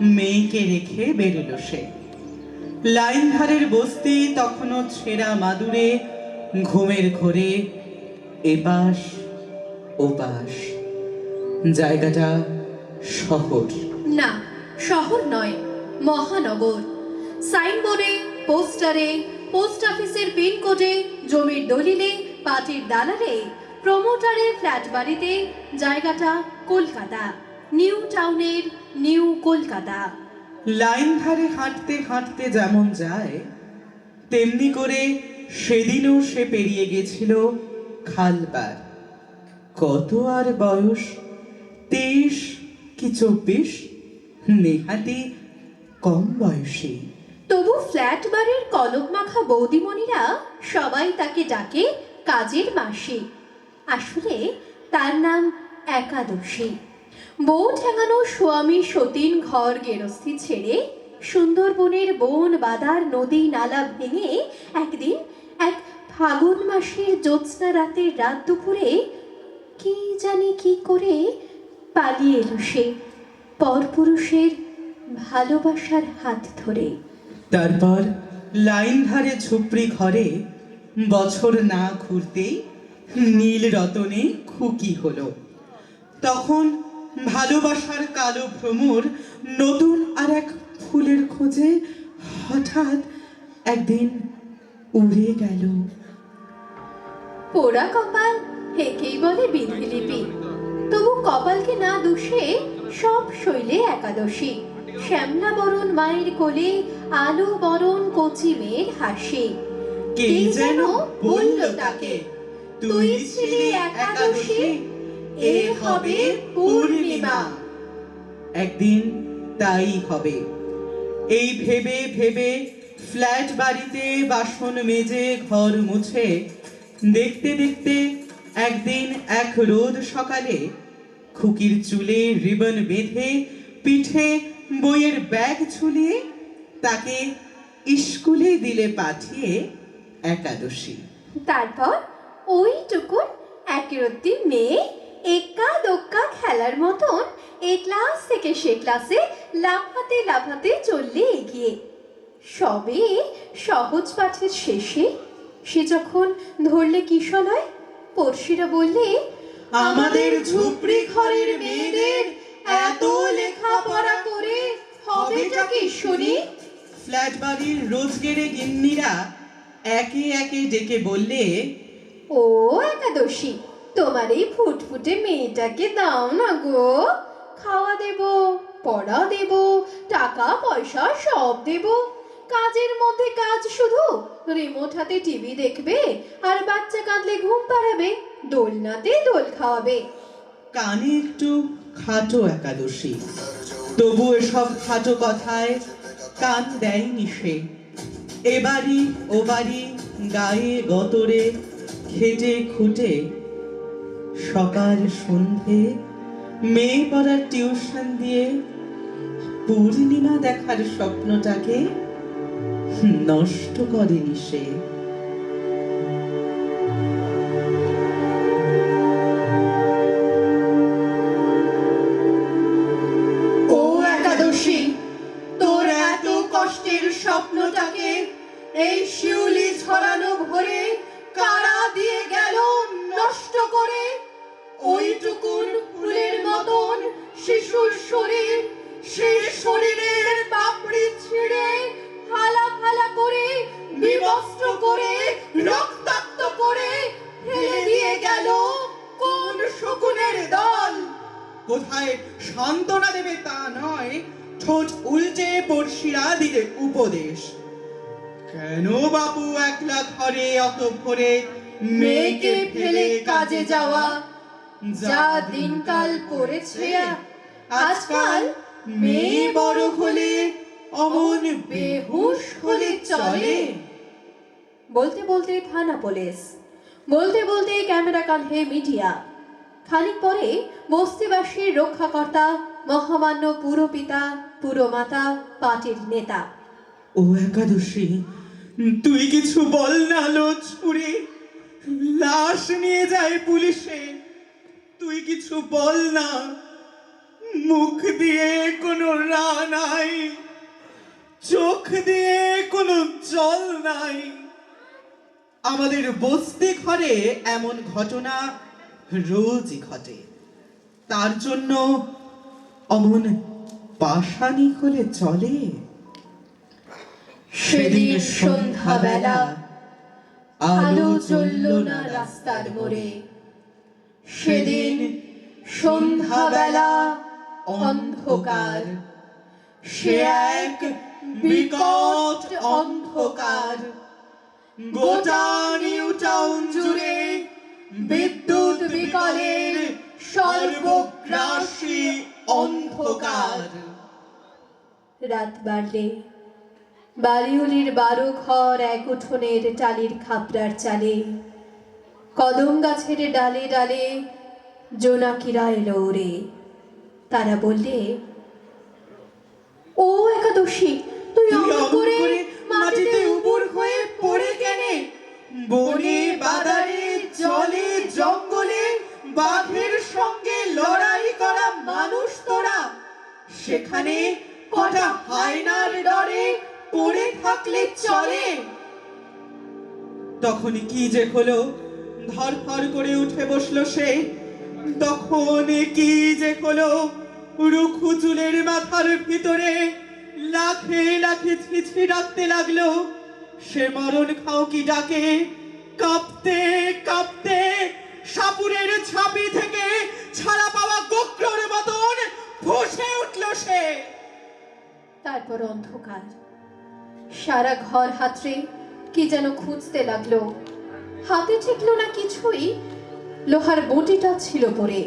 মেয়েকে রেখে বেরোলো সে। লাইন ধারের বস্তি তখনও ছেঁড়া মাদুরে, ঘুমের ঘোরে, এপাশ, ওপাশ। জায়গাটা শহর। না, শহর নয়, মহানগর। সাইনবোর্ডে, পোস্টারে, পোস্ট অফিসের পিনকোডে, জমির দলিলে পার্টির দালালে, প্রমোটারের ফ্ল্যাট বাড়িতে, জায়গাটা কলকাতা। নিউ টাউনের নিউ কলকাতা। লাইন ধারে হাঁটতে হাঁটতে যেমন যায় তেমনি করে সেদিনও সে পেরিয়ে গেছিল খালবার। কত আর বয়স? তেইশ কি চব্বিশ? নেহাতি কম বয়সী। তবু ফ্ল্যাট বাড়ির কলক মাখা বৌদিমণিরা সবাই তাকে ডাকে কাজের মাসি। আসলে তার নাম একাদশী। বউ ঠেঙানো স্বামী সতীন ঘর গেরস্থি ছেড়ে সুন্দরবনের বন বাদার নদী নালা ভেঙে একদিন এক ফাগুন মাসের জ্যোৎস্না রাতের রাত দুপুরে কি জানি কি করে পালিয়ে এলো সে পরপুরুষের ভালোবাসার হাত ধরে। তারপর লাইন ধারে ঝুপড়ি ঘরে বছর না ঘুরতেই নীল রতনে খুকি হলো। তখন ভালোবাসার কালো ভ্রমর নতুন আর এক ফুলের খোঁজে হঠাৎ একদিন উড়ে গেল। পোড়া কপাল হেকেই বলে বিধিলিপি। তবু কপালকে না দোষে সব শৈলে একাদশী। শ্যামলা বরণ মায়ের কোলে আলো বরণ কচি মেয়ের হাসি। কে যেন বলল তাকে তুই ছিলি একাদশী? এ হবে পূর্ণিমা। একদিন তাই হবে। এই ভেবে ভেবে ফ্ল্যাট বাড়িতে বাসন মেজে ঘর মুছে দেখতে দেখতে একদিন এক রোদ সকালে খুকির চুলে রিবন বেঁধে পিঠে বইয়ের ব্যাগ ঝুলিয়ে তাকে স্কুলে দিলে পাঠিয়ে একাদশী। তারপর ওইটুকুন একরত্তি মেয়ে একা দোক্কা খেলার মতন এ ক্লাস থেকে সে ক্লাসে লাফাতে লাফাতে চললে এগিয়ে। সবে সহজ পাঠের শেষে সে যখন ধরলে কিশলয় পড়শিরা বললে আমাদের ঝুপড়ি ঘরের মেয়েদের এত লেখাপড়া করে হবেটা কি শুনি? ফ্ল্যাট বাড়ির রোজগেরে গিন্নিরা একে একে ডেকে বললে ও একাদশী তোমার এই ফুটফুটে মেয়েটাকে দাও না গো। খাওয়া দেব পড়া দেব, টাকা, পয়সা সব দেব। কাজের মধ্যে কাজ শুধু রিমোট হাতে টিভি দেখবে আর বাচ্চা কাঁদলে ঘুম পাড়াবে, দোলনাতে দোল খাওয়াবে। কানে একটু খাটো একাদশী, তবু এসব খাটো কথায় কান দেয়নি সে। এবারই ও বাড়ি, গায়ে গতরে, খেটে খুঁটে সকাল সন্ধে মেয়ে পড়ার টিউশন দিয়ে পূর্ণিমা দেখার স্বপ্নটাকে নষ্ট করেনি সে। শরীর সেই শরীরের পাপড়ি ছিঁড়ে ফালা ফালা করে বিবস্ত্র করে রক্তাক্ত করে ফেলে দিয়ে গেল কোন শকুনের দল? কোথায় সান্ত্বনা দেবে তা নয় ঠোঁট উল্টে পড়শিরা দিলে উপদেশ। কেন বাবু একলা ঘরে অত ভরে মেয়েকে ফেলে কাজে যাওয়া? যা দিনকাল পড়েছে আজকাল মেয়ে বড় হলে, অমন বেহুশ হলে চলে। বলতে বলতে থানা পুলিশ, বলতে বলতে ক্যামেরা কাঁধে মিডিয়া। খানিক পরে বস্তিবাসীর রক্ষাকর্তা, মহামান্য পুরপিতা, পুরমাতা, পার্টির নেতা। ও একাদশী, তুই কিছু বল না লো ছুরি লাশ নিয়ে যায় পুলিশে। তুই কিছু বল না মুখ দিয়ে কোনো রান মুখ দিয়ে কোনো জল নাই। আমাদের বস্তি ঘরে এমন ঘটনা রোজই ঘটে। তার জন্য অমন পাশানি হলে চলে। সেদিন সন্ধ্যাবেলা আলো জ্বলল না রাস্তার মোড়ে। সেদিন সন্ধ্যাবেলা অন্ধকার। সে এক বিকট অন্ধকার। গোটা নিউ টাউন জুড়ে বিদ্যুৎ বিকলের সর্বগ্রাসী অন্ধকার। রাত বাড়লে বালিউলির বারো ঘর এক উঠোনের টালির খাপড়ার চালে কদম গাছের ডালে ডালে জোনাকিরা এলো ওরে। তারা বললে ও একাদশী তুই করে করে মাটিতে উবুর হয়ে পড়ে কেনে? বনে বাদারে জলে জঙ্গলে বাঘের সঙ্গে লড়াই করা মানুষ তোরা। সেখানে কটা হায়নার ডরে পড়ে থাকলে চলে। তখনই কি যে হলো? ধরফর করে উঠে বসল সে। তখন কি যে হলো রুখু চুলের মাথার ভিতরে লাখে লাখে ছিছি ডাকতে লাগল। সে মরণ খাও কি ডাকে? কাঁপতে কাঁপতে সাপুরের ছাপি থেকে ছাড়া পাওয়া গোক্রর মতন ফুসে উঠল সে। তারপর অন্ধকার। সারা ঘর হাতড়ে কি যেন খুঁজতে লাগল। হাতে ঠেকলো না কিছুই? লোহার বটিটা ছিল পরে।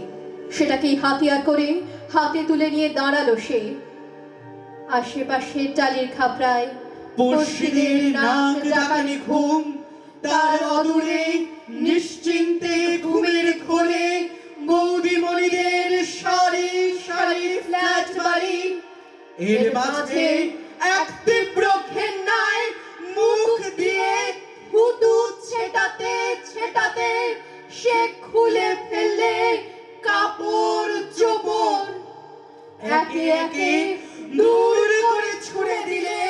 সেটাকেই হাতিয়ার করে হাতে তুলে নিয়ে দাঁড়াল সে। আশেপাশে টালির খাপড়ায় পড়শিদের নাক ডাকানি ঘুম তার অদূরে নিশ্চিন্তে ঘুমের খোলে বৌদিমণিদের সারি সারি ফ্ল্যাট বাড়ি। এর মাঝে একে একে দূর করে ছুড়ে দিলে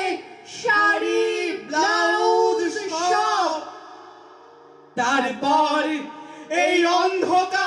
শাড়ি ব্লাউজ সব। তারপর এই অন্ধকার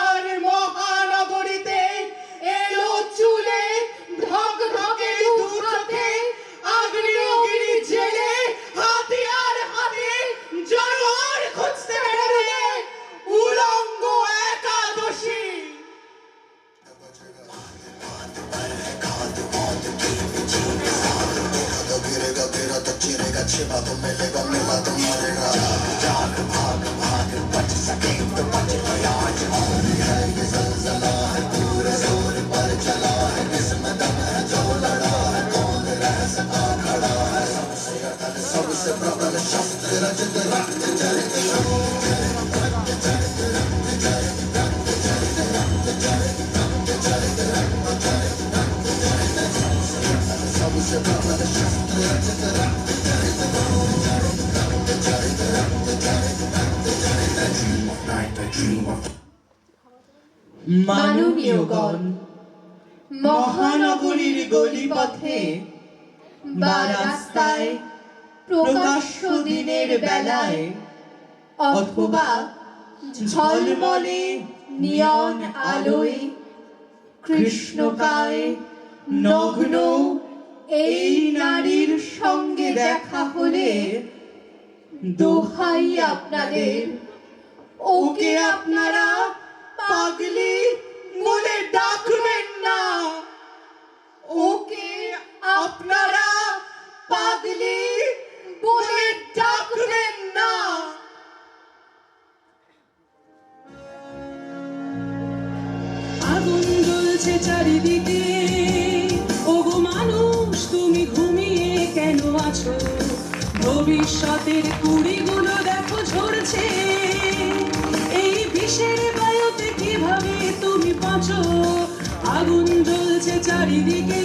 মাননীয়গণ মহানগরীর গলিপথে বা রাস্তায় প্রকাশ্য দিনের বেলায় অথবা ঝলমলে নিয়ন আলোয় কৃষ্ণকায় নগ্ন এই নারীর সঙ্গে দেখা হলে দোহাই আপনাদের। ওকে আপনারা পাগলি বলে ডাকবেন না। ওকে আপনারা পাগলি বলে ডাকবেন না। আগুন জ্বলছে চারিদিকে। ভবিষ্যতের কুড়িগুলো দেখো ঝরছে। এই বিষের বায়ুতে কীভাবে তুমি বাঁচো? আগুন জ্বলছে চারিদিকে।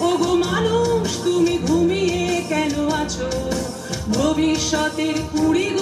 ওগো মানুষ, তুমি ঘুমিয়ে কেন আছো? ভবিষ্যতের কুড়িগুলো